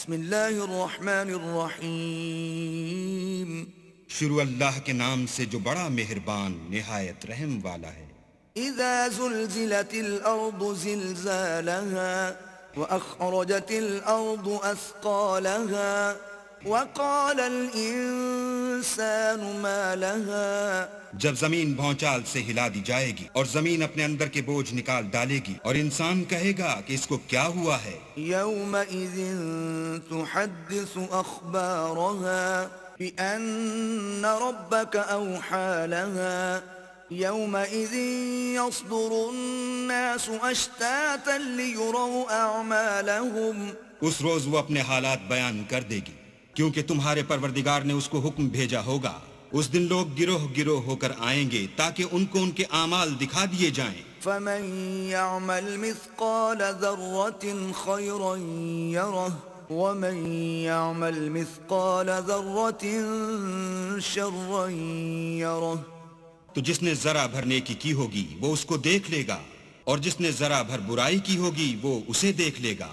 بسم الله الرحمن الرحيم شروع اللہ کے نام سے جو بڑا مہربان نہایت رحم والا ہے۔ إذا زلزلت الأرض زلزالها وأخرجت الأرض أثقالها وقال الإنسان ما لها؟ جب زمین بھونچال سے ہلا دی جائے گی اور زمین اپنے اندر کے بوجھ نکال ڈالے گی اور انسان کہے گا کہ اس کو کیا ہوا ہے؟ يومئذ تحدث أخبارها بأن ربك أوحى لها. يومئذ يصدر الناس أشتاتا ليروا أعمالهم اس روز وہ اپنے حالات بیان کر دے گی۔ کیونکہ تمہارے پروردگار نے اس کو حکم بھیجا ہوگا۔ اس دن لوگ گروہ گروہ ہو کر آئیں گے تاکہ ان کو ان کے اعمال دکھا دیے جائیں۔ فمن يعمل مثقال ذرة خيرا يره ومن يعمل مثقال ذرة شرا يره۔ تو جس نے ذرا بھر نیکی کی ہوگی وہ اس کو دیکھ لے گا اور جس نے ذرا بھر برائی کی ہوگی وہ اسے دیکھ لے گا۔